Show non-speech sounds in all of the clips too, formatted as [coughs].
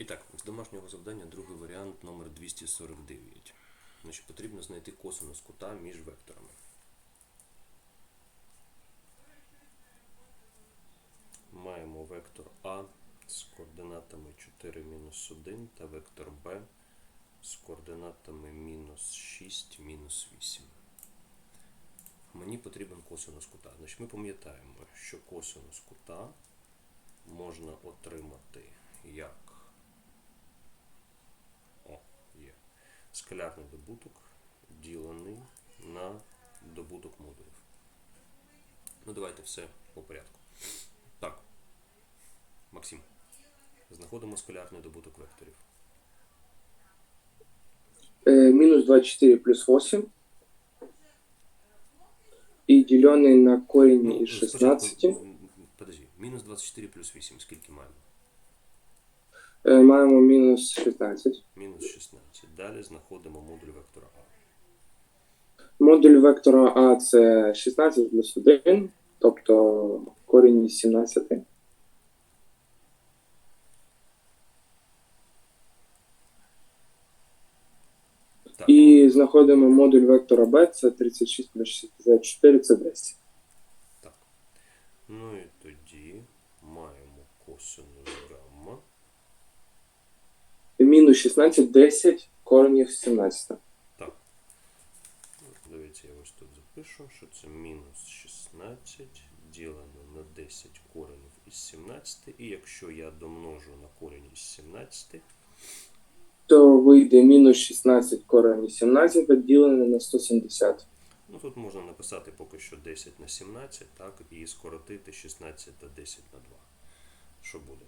І так, з домашнього завдання другий варіант номер 249. Значить, потрібно знайти косинус кута між векторами. Маємо вектор А з координатами 4 мінус 1 та вектор Б з координатами мінус 6 мінус 8. Мені потрібен косинус кута. Значить, ми пам'ятаємо, що косинус кута можна отримати як о, є. Скалярний добуток ділений на добуток модулів. Ну, давайте все по порядку. Так. Максим. Знаходимо скалярний добуток векторів. Э, минус 24 плюс 8. И деленный на корень из 16. спочатку, подожди, мінус 24 плюс 8, скільки маємо? Э, маємо мінус 16. Мінус 16. Далі знаходимо модуль вектора А. Модуль вектора А це 16 плюс 1, тобто корінь із 17. Так, І знаходимо модуль вектора Б, це 36 плюс 64, це 10. Так. Ну і тоді маємо косинус Мінус 16, 10, корінь із 17. Так. Дивіться, я ось тут запишу, що це мінус 16 ділено на 10 коренів із 17. І якщо я домножу на корінь із 17, То вийде мінус 16 корінь із 17, поділене на 170. ну тут можна написати поки що 10 на 17, так, і скоротити 16 та 10 на 2. Що буде?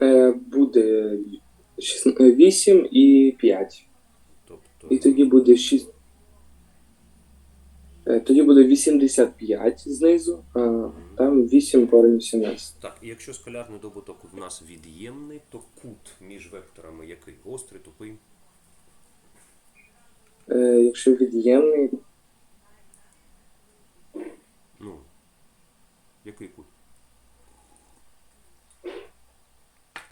Е, буде 8 і 5. Тобто, І тоді буде 6. Е, Тоді буде 85 знизу, а там 8 корінь 17. Так, і якщо скалярний добуток у нас від'ємний, то кут між векторами який? Гострий, тупий? Е, Якщо від'ємний, Ну, який кут?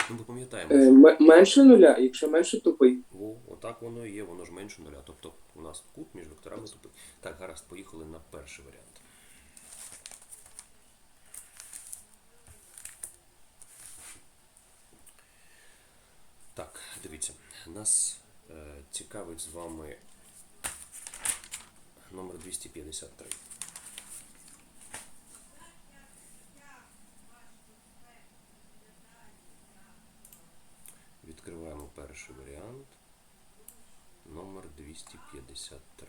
Ну, ми пам'ятаємо, е, менше нуля, якщо менше тупий. во, отак воно і є, воно ж менше нуля. Тобто у нас кут між векторами тупий. Так, гаразд, поїхали на перший варіант. Так, дивіться, нас е, цікавить з вами номер 253. Перший варіант. Номер 253.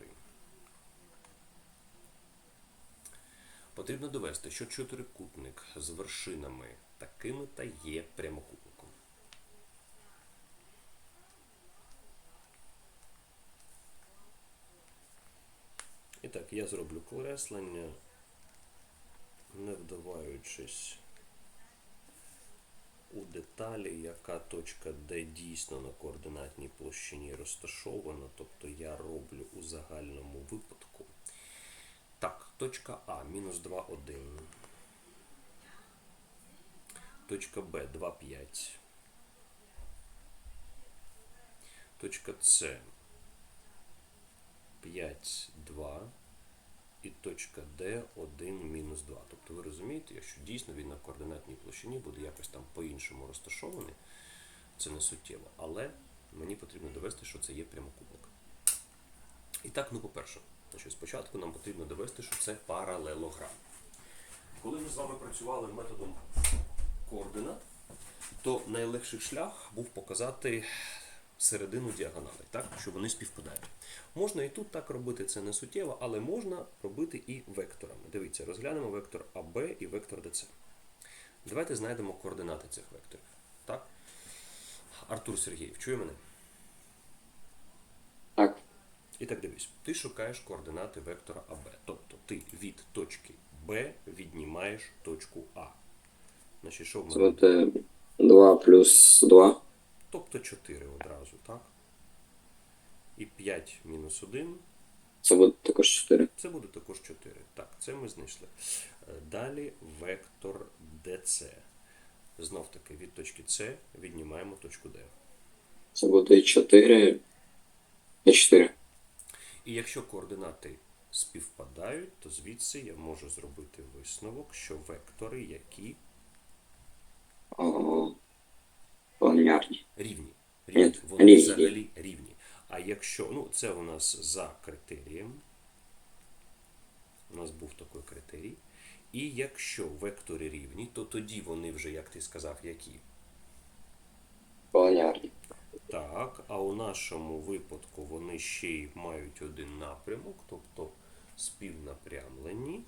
Потрібно довести, що чотирикутник з вершинами такими та є прямокутником. І так, я зроблю креслення, не вдаваючись у деталі, яка точка Д дійсно на координатній площині розташована, тобто я роблю у загальному випадку. Так, точка А мінус 2, 1. Точка Б 2, 5. Точка С 5, 2. І точка D 1 мінус 2. Тобто ви розумієте, якщо дійсно він на координатній площині буде якось там по-іншому розташований, це не суттєво. Але мені потрібно довести, що це є прямокутник. І так, ну по-перше, спочатку нам потрібно довести, що це паралелограм. Коли ми з вами працювали методом координат, то найлегший шлях був показати середину діагоналей, так, що вони співпадають. Можна і тут так робити, це не суттєво, але можна робити і векторами. Дивіться, розглянемо вектор АБ і вектор ДЦ. Давайте знайдемо координати цих векторів. Так? Артур Сергіїв, чує мене? Так. І так дивись, ти шукаєш координати вектора АБ. Тобто ти від точки Б віднімаєш точку А. Значить, що в Це мене? буде 2 плюс 2. Тобто 4 одразу, так? І 5 мінус 1 Це буде також 4. Це буде також 4. Так, це ми знайшли. Е, Далі вектор DC. Знов таки від точки С віднімаємо точку Д. Це буде 4 і 4. І якщо координати співпадають, то звідси я можу зробити висновок, що вектори, які. Рівні. Рівні. Вони рівні. взагалі рівні. А якщо, ну це у нас за критерієм, у нас був такий критерій. І якщо вектори рівні, то тоді вони вже, як ти сказав, які? Полярні. Так, а у нашому випадку вони ще й мають один напрямок, тобто співнапрямлені.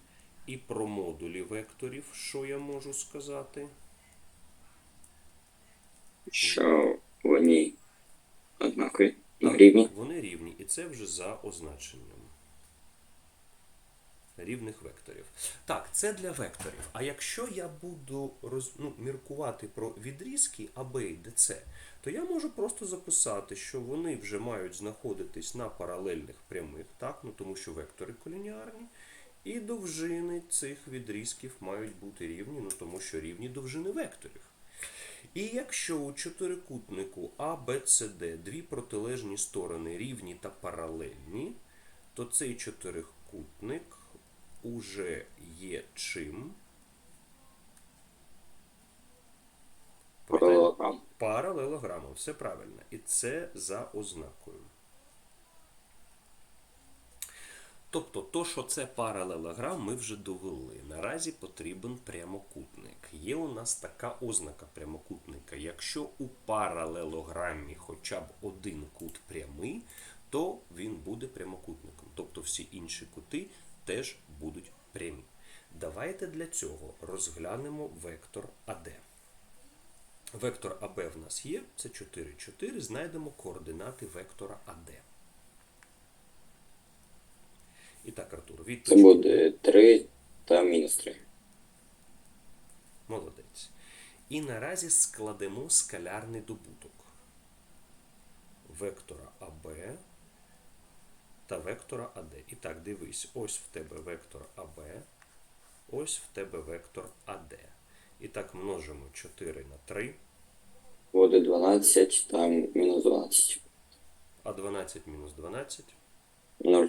І про модулі векторів, що я можу сказати? Що вони однакові. Ну, рівні. Вони рівні, і це вже за означенням рівних векторів. Так, це для векторів. А якщо я буду роз, ну, міркувати про відрізки АБ і ДЦ, то я можу просто записати, що вони вже мають знаходитись на паралельних прямих, так? ну, тому що вектори колініарні, і довжини цих відрізків мають бути рівні, ну, тому що рівні довжини векторів. І якщо у чотирикутнику А, Б, С, дві протилежні сторони рівні та паралельні, то цей чотирикутник уже є чим? Паралелограм. Паралелограма, все правильно. І це за ознакою. Тобто, то, що це паралелограм, ми вже довели. Наразі потрібен прямокутник. Є у нас така ознака прямокутника. Якщо у паралелограмі хоча б один кут прямий, то він буде прямокутником. Тобто всі інші кути теж будуть прямі. Давайте для цього розглянемо вектор АД. Вектор АБ в нас є, це 4, 4. Знайдемо координати вектора АД. І так, Артур, від Це буде 3 та мінус 3. Молодець. І наразі складемо скалярний добуток вектора АБ та вектора АД. І так, дивись, ось в тебе вектор АБ, ось в тебе вектор АД. І так множимо 4 на 3, Буде 12 та мінус 12. а 12 мінус 12. 0.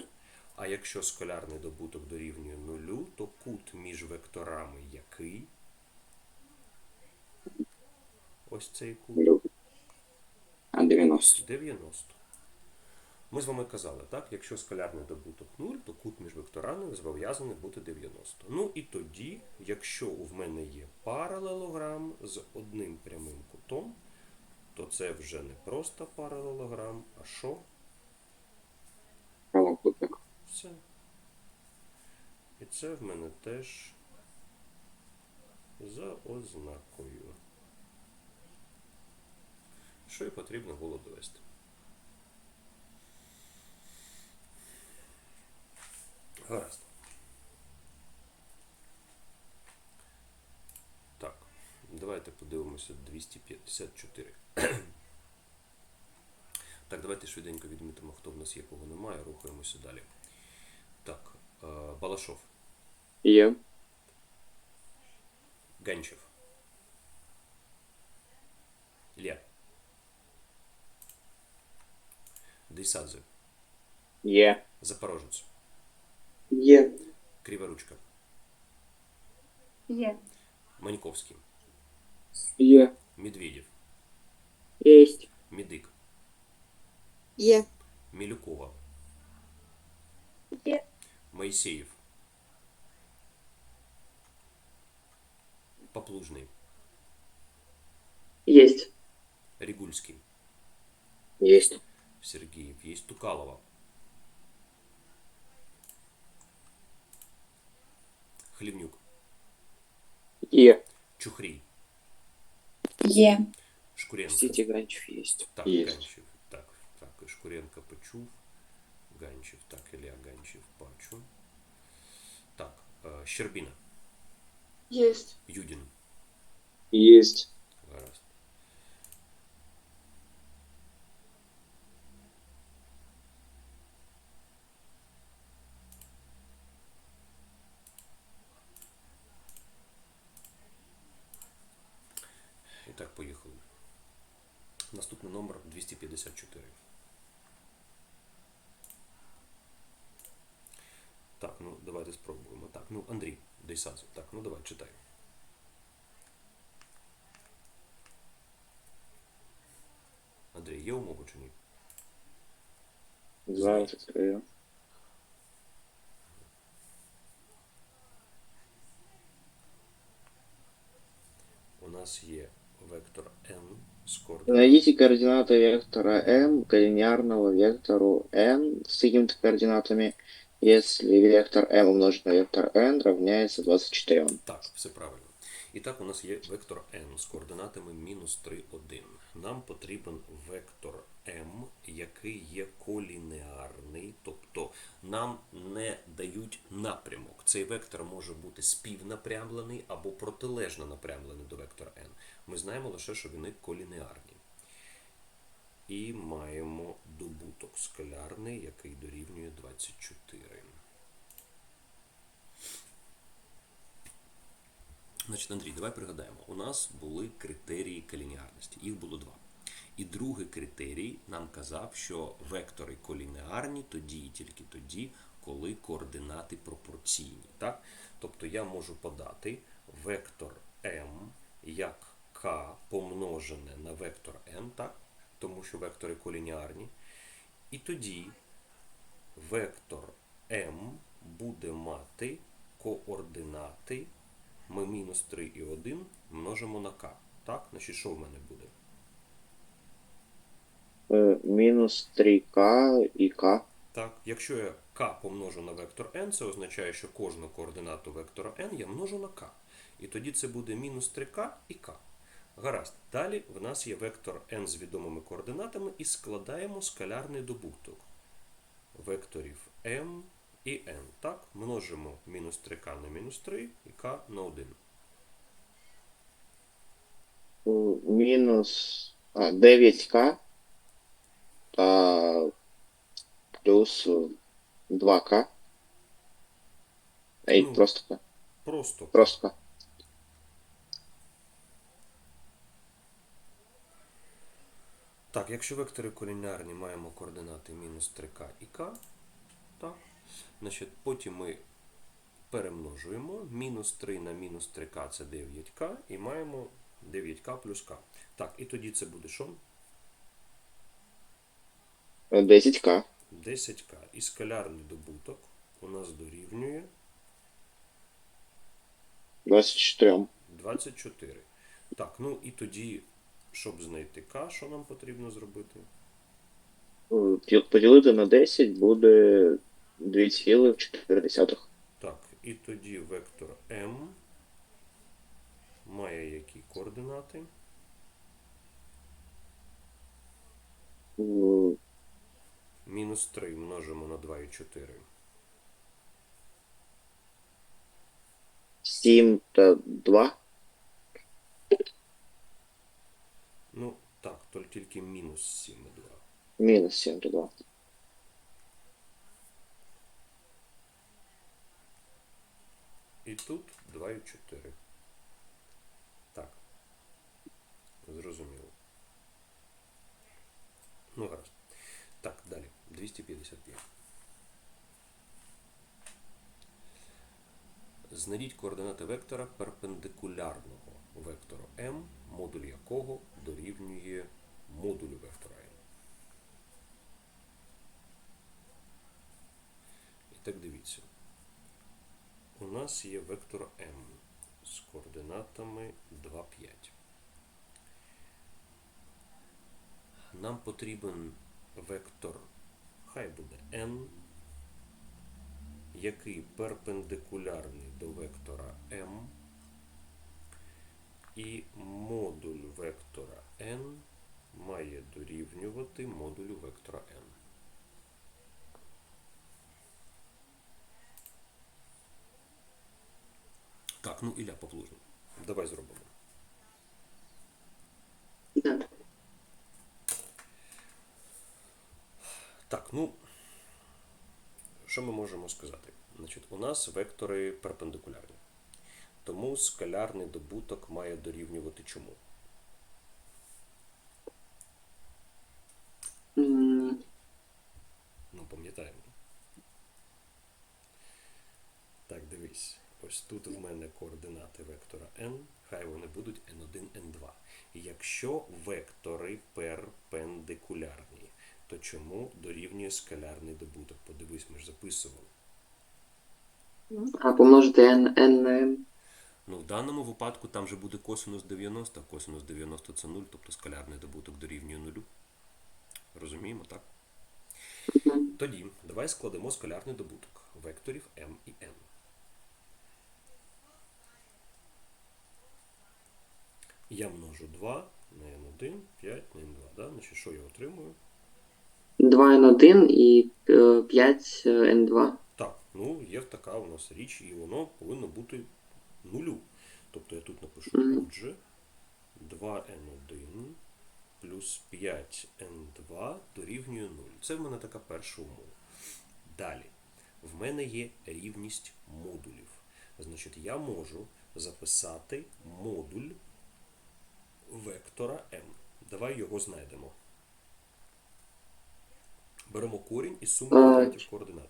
А якщо скалярний добуток дорівнює нулю, то кут між векторами який? Ось цей кут. А 90. 90. Ми з вами казали, так? Якщо скалярний добуток 0, то кут між векторами зобов'язаний бути 90. Ну і тоді, якщо в мене є паралелограм з одним прямим кутом, то це вже не просто паралелограм, а що? Прямокутник. Все. І це в мене теж за ознакою. Що і потрібно було довести. Гаразд. Так, давайте подивимося 254. Так, давайте швиденько відмітимо, хто в нас є, кого немає, рухаємося далі. Так, е, Балашов, Є. Ганчев. Ілля. Дейсадзе, Є. Запорожець, Є. Криворучка, Є. Маньковський, Є. Медведєв, Єсть. Мідик, Є. Мілюкова, Є. Моїсеєв, Поплужний, Єсть. Рігульський, Есть. Сергіїв, є Тукалова, Хлівнюк, Є. Чухрій, Є. Шкуренко. Сіті Ганчев єсть. Так, Есть. Ганчев. Так, так, і Шкуренко почув. Ганчев, так, Ілля Ганчев бачу. Так, е, Єсть. Юдін. Єсть. Гаразд. Так, поїхали. Наступний номер 254. Так, ну давайте спробуємо. Так, ну Андрій, Дейсадзе. Так, ну давай, читай. Андрій, є умова чи ні? Зараз відкрию. У нас є вектор n з координатами. Найдите координаты вектора m к линейному вектору n с какими-то координатами, если вектор m умножить на вектор n равняется 24. Так, все правильно. І так, у нас є вектор n з координатами мінус 3, 1. Нам потрібен вектор m, який є колінеарний, тобто нам не дають напрямок. Цей вектор може бути співнапрямлений або протилежно напрямлений до вектора n. Ми знаємо лише, що вони колінеарні. І маємо добуток скалярний, який дорівнює 24. Значить, Андрій, давай пригадаємо. У нас були критерії колінеарності. Їх було два. І другий критерій нам казав, що вектори колінеарні тоді і тільки тоді, коли координати пропорційні. Так? Тобто я можу подати вектор m як k помножене на вектор n, так? Тому що вектори колінеарні. І тоді вектор m буде мати координати ми мінус 3 і 1 множимо на k. Так? Значить, що в мене буде? Э, Минус 3k и k. Так, якщо я k помножу на вектор n, це означає, що кожну координату вектора n я множу на k. І тоді це буде мінус 3k і k. Гаразд. Далі в нас є вектор n з відомими координатами і складаємо скалярний добуток векторів m і n. Так, множимо мінус 3k на мінус 3 і k на 1. Э, Минус а, 9k а, плюс 2k. Эй, Ну. просто k. Просто Просто k. Так, якщо вектори колінарні маємо координати мінус 3к і к, так, значить, потім ми перемножуємо. Мінус 3 на мінус 3к це 9к, і маємо 9к плюс к. Так, і тоді це буде що? Э, 10k. 10к. І скалярний добуток у нас дорівнює 24. 24. Так, ну і тоді, щоб знайти к, що нам потрібно зробити? Э, Поділити на 10 буде 2,4. Так, і тоді вектор m має які координати? Мінус 3 множимо на 2,4. 7 та 2. Ну, так, тільки мінус 7 і 2. Мінус 7 та 2. І тут 2,4. Так. Зрозуміло. Ну, гаразд. Так, далі. 255. Знайдіть координати вектора перпендикулярного вектору m, модуль якого дорівнює модулю вектора m. І так дивіться. У нас є вектор m з координатами 2, 5. Нам потрібен вектор, хай буде n, який перпендикулярний до вектора m, і модуль вектора n має дорівнювати модулю вектора n. Так, ну Ілля Павлужний, давай зробимо. Так, ну, що ми можемо сказати? Значить, у нас вектори перпендикулярні. Тому скалярний добуток має дорівнювати чому? Mm. Ну, пам'ятаємо. Так, дивись. Ось тут в мене координати вектора n, хай вони будуть n1, n2. Якщо вектори перпендикулярні, то чому дорівнює скалярний добуток? Подивись, ми ж записували. А помножити n, n на n. Ну, в даному випадку там же буде косинус 90, а косинус 90 це 0, тобто скалярний добуток дорівнює 0. Розуміємо, так? Тоді давай складемо скалярний добуток векторів m і n. Я множу 2 на n1, 5 на n2. Да? Значить, що я отримую? 2 n 1 і е, 5 n 2. Так, ну є така у нас річ, і воно повинно бути нулю. Тобто я тут напишу отже 2n1 плюс 5n2 дорівнює 0. Це в мене така перша умова. Далі. В мене є рівність модулів. Значить, я можу записати модуль вектора m. Давай його знайдемо. Беремо корінь із суми А, квадратів координат.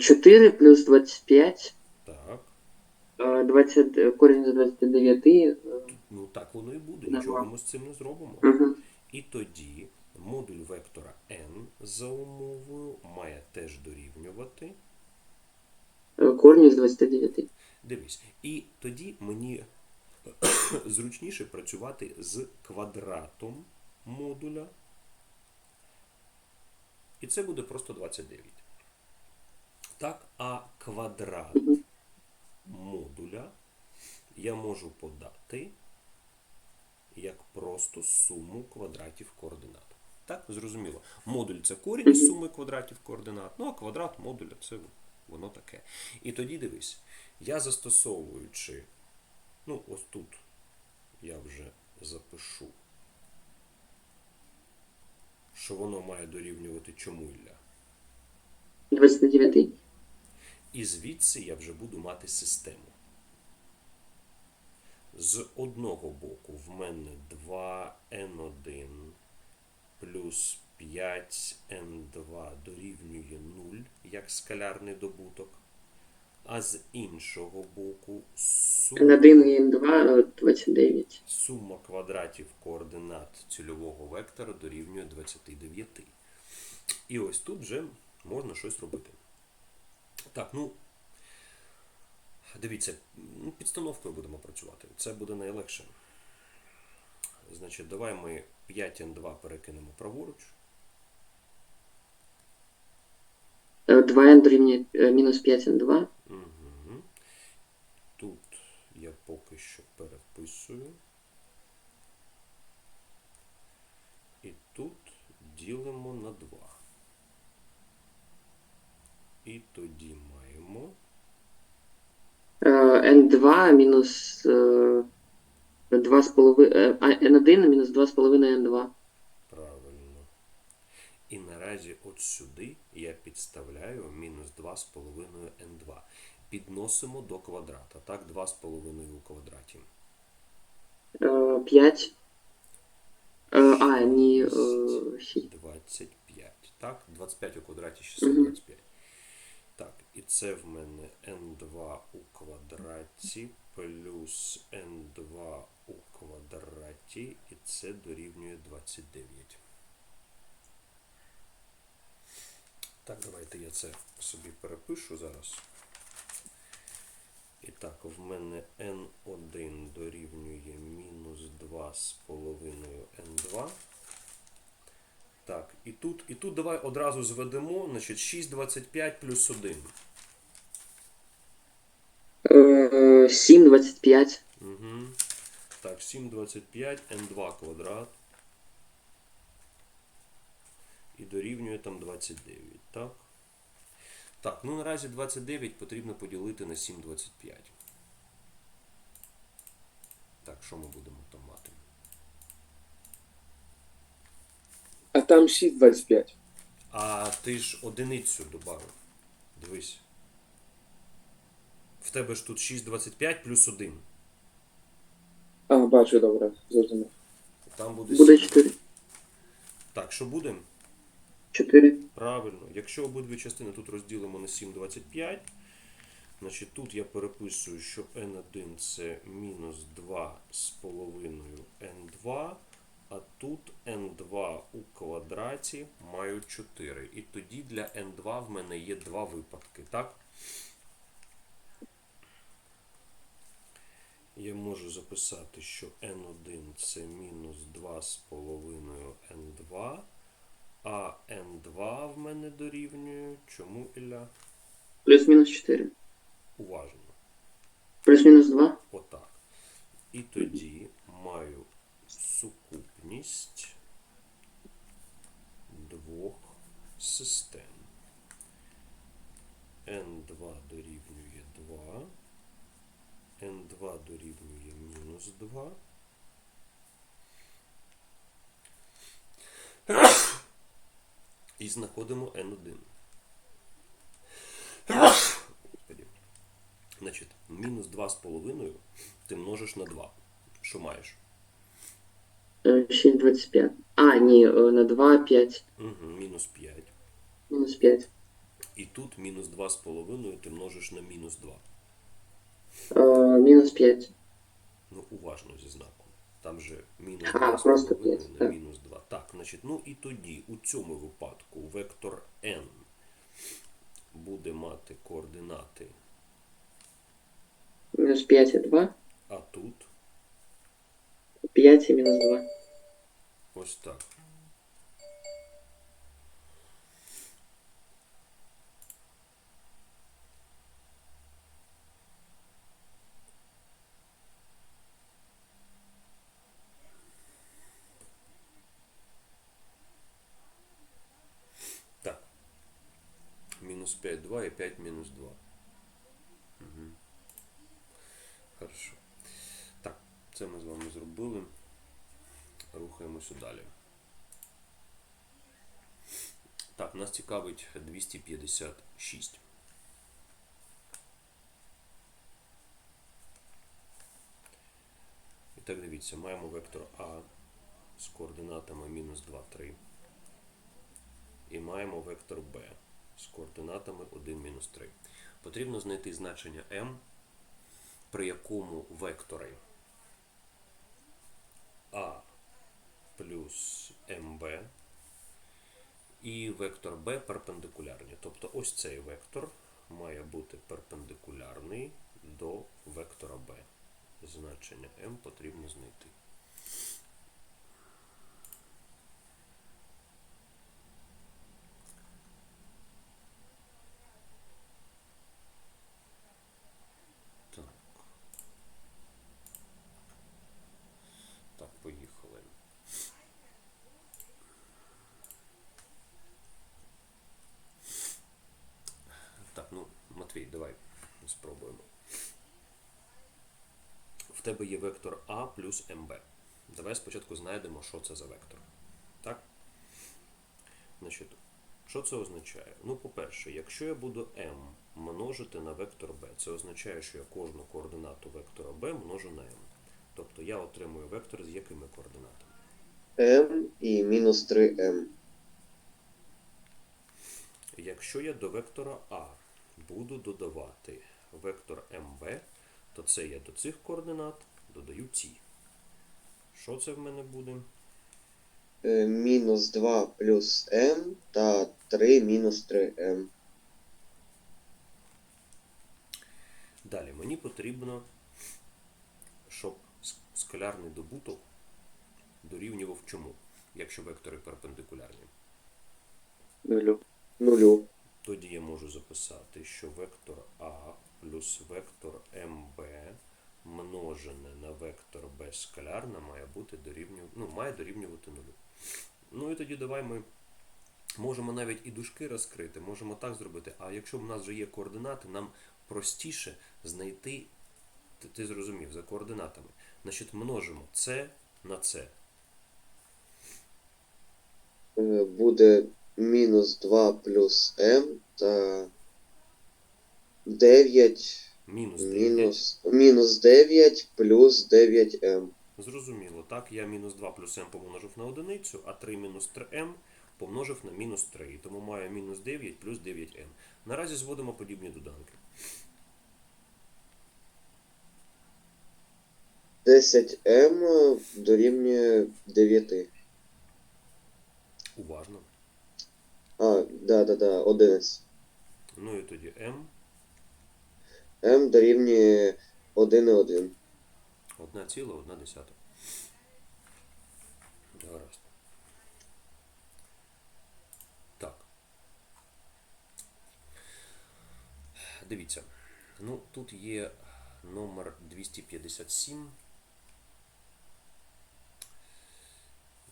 4 плюс 25, Так. е, 20, е, корінь з 29. е, Ну так воно і буде. Нічого ми з цим не зробимо. Мгм. І тоді модуль вектора n за умовою має теж дорівнювати. Е, Корінь з 29. Дивись. І тоді мені [coughs] зручніше працювати з квадратом модуля. І це буде просто 29. Так, а квадрат Мгм. Модуля я можу подати як просто суму квадратів координат. Так, зрозуміло. Модуль це корінь із суми квадратів координат, ну а квадрат модуля це воно таке. І тоді дивись, я застосовуючи, ну ось тут я вже запишу, що воно має дорівнювати чому Ілля. 29. І звідси я вже буду мати систему. З одного боку в мене 2n1 плюс 5n2 дорівнює 0 як скалярний добуток, а з іншого боку сума, N1 і N2 е, 29. сума квадратів координат цільового вектора дорівнює 29. І ось тут вже можна щось робити. Так, ну. Дивіться, ну, підстановкою будемо працювати. Це буде найлегше. Значить, давай ми 5N2 перекинемо праворуч. 2n дорівнює е, мінус 5 n2. Угу. Тут я поки що переписую. І тут ділимо на 2. І тоді маємо. Е, n2 мінус е, 2,5. А n1 мінус 2,5 n2. Правильно. І наразі от сюди я підставляю мінус 2,5 n2. Підносимо до квадрата. Так, 2,5 у квадраті. Е, 5. Е, а, ні, е, 6. 25. Так, 25 у квадраті Мгм. 625. І це в мене n2 у квадраті плюс n2 у квадраті, і це дорівнює 29. Так, давайте я це собі перепишу зараз. І так, в мене n1 дорівнює мінус 2,5 n2. Так, і тут, і тут давай одразу зведемо, значить 6,25 плюс 1. Е, 7, 25. Угу. Так, 7,25 n2 квадрат. І дорівнює там 29, так? Так, ну наразі 29 потрібно поділити на 7,25. Так, що ми будемо там мати? А там 6,25. А ти ж одиницю додав. Дивись. В тебе ж тут 6,25 плюс 1. А, бачу, добре, зрозумів. Там буде, Буде 7. 4. Так, що буде? 4. Правильно. Якщо обидві частини тут розділимо на 7,25, Значить, тут я переписую, що n1 це мінус 2 з половиною n2, а тут n2 у квадраті маю 4. І тоді для n2 в мене є два випадки, так? Я можу записати, що n1 це мінус 2 з половиною n2, а n2 в мене дорівнює чому Ілля? Плюс-мінус 4. Уважно. Плюс-мінус 2. Отак. І тоді маю сукупність двох систем. N2 дорівнює 2. N2 дорівнює мінус 2. І знаходимо N1. Значить, мінус 2,5 ти множиш на 2. Що маєш? 6,25. А, ні, е, на 2, 5. Угу, мінус 5. Мінус 5. І тут мінус 2,5 ти множиш на мінус 2. Е, мінус 5. Ну, уважно зі знаком. Там же мінус А, 2,5 просто п'ять, на так. мінус 2. Так, значить, ну і тоді у цьому випадку вектор n буде мати координати, Мінус 5 і 2. а тут 5 і мінус 2. ось так. Так. Мінус 5, 2 і 5 мінус 2. Рухаємося далі. Так, нас цікавить 256. І так дивіться, маємо вектор А з координатами мінус 2, 3. І маємо вектор Б з координатами 1, мінус 3. Потрібно знайти значення m, при якому вектори А плюс МБ і вектор b перпендикулярні. Тобто ось цей вектор має бути перпендикулярний до вектора b. Значення М потрібно знайти. Так. Так, поїхали. Так, ну, Матвій, давай спробуємо. В тебе є вектор А плюс МБ. Давай спочатку знайдемо, що це за вектор. Так? Значить, що це означає? Ну, по-перше, якщо я буду m множити на вектор b, це означає, що я кожну координату вектора b множу на m. Тобто я отримую вектор з якими координатами? m і мінус 3m. Якщо я до вектора А буду додавати вектор МБ, то це я до цих координат додаю ці. Що це в мене буде? Е, Мінус 2 плюс m та 3 мінус 3m. Далі мені потрібно, щоб скалярний добуток дорівнював чому, якщо вектори перпендикулярні. Нулю. Нулю. Тоді я можу записати, що вектор А плюс вектор МБ множене на вектор Б скалярна має бути дорівню... ну, має дорівнювати нулю. Ну і тоді давай ми можемо навіть і дужки розкрити, можемо так зробити. А якщо в нас вже є координати, нам простіше знайти, ти, ти зрозумів, за координатами. Значить, множимо це на це. Е, Буде мінус 2 плюс m та 9 Мінус 9. Мінус, мінус 9 плюс 9М. Зрозуміло, так, я мінус 2 плюс m помножив на одиницю, а 3 мінус 3m помножив на мінус 3. Тому маю мінус 9 плюс 9М. Наразі зводимо подібні доданки. 10М дорівнює 9. Уважно. А, да, да, да, 11. Ну і тоді М m дорівнює 1,1. 1,1. Гаразд. Так. Дивіться. Ну, тут є номер 257.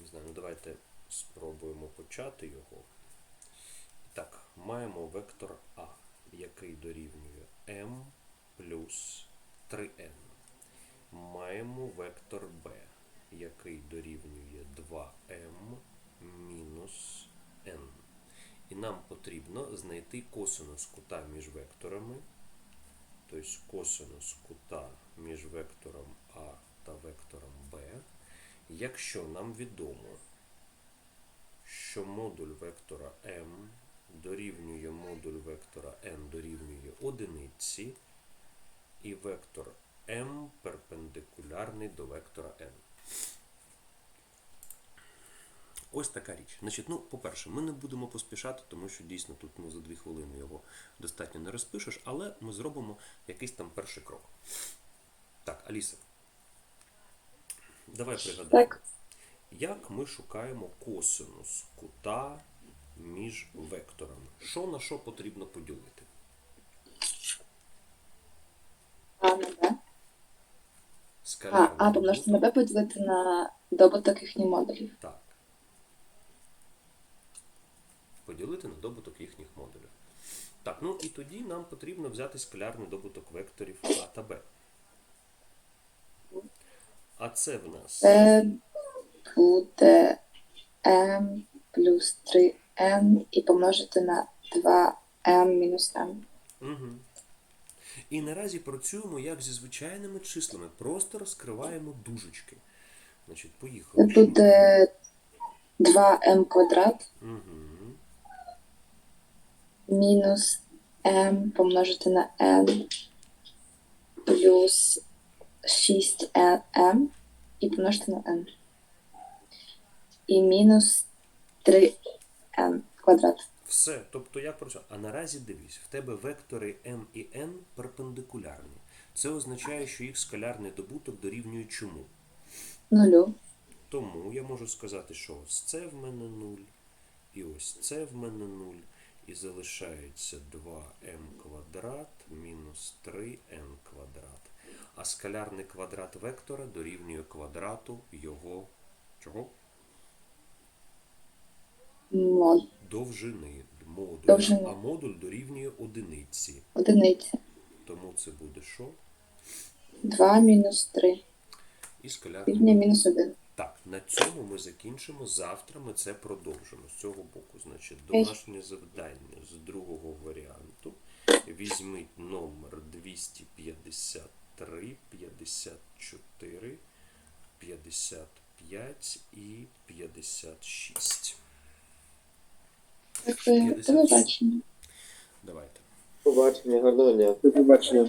Не знаю, ну давайте спробуємо почати його. Так, маємо вектор А, який дорівнює m плюс 3n маємо вектор b, який дорівнює 2m мінус n. І нам потрібно знайти косинус кута між векторами, тобто косинус кута між вектором А та вектором b, якщо нам відомо, що модуль вектора m дорівнює модуль вектора n дорівнює одиниці, і вектор m перпендикулярний до вектора n. Ось така річ. Значить, ну, по-перше, ми не будемо поспішати, тому що дійсно тут ну, за дві хвилини його достатньо не розпишеш, але ми зробимо якийсь там перший крок. Так, Аліса. Давай пригадаємо. Так. Як ми шукаємо косинус кута між векторами? Що на що потрібно поділити? А на Б. А, Скалярний а помножити на Б поділити на добуток їхніх модулів. Так. Поділити на добуток їхніх модулів. Так, ну і тоді нам потрібно взяти скалярний добуток векторів А та Б. А це в нас Це буде m плюс 3n і помножити на 2m мінус m. Угу. І наразі працюємо як зі звичайними числами. Просто розкриваємо дужечки. Значить, поїхали. буде 2m квадрат Угу. мінус m помножити на n плюс 6m і помножити на n. І мінус 3n квадрат. Все, тобто як працює? А наразі дивись, в тебе вектори m і n перпендикулярні. Це означає, що їх скалярний добуток дорівнює чому? Нулю. Тому я можу сказати, що ось це в мене 0, і ось це в мене 0, і залишається 2m квадрат мінус 3n квадрат. А скалярний квадрат вектора дорівнює квадрату його чого? Мод. Довжини модуля. Довжини. А модуль дорівнює одиниці. Одиниця. Тому це буде що? 2 мінус 3. І скалярний Рівня мінус 1. Так, на цьому ми закінчимо. Завтра ми це продовжимо з цього боку. Значить, домашнє завдання з другого варіанту. Візьміть номер 253, 54, 55 і 56. Дякую. До побачення. Давайте. Побачення, гарного дня. До побачення.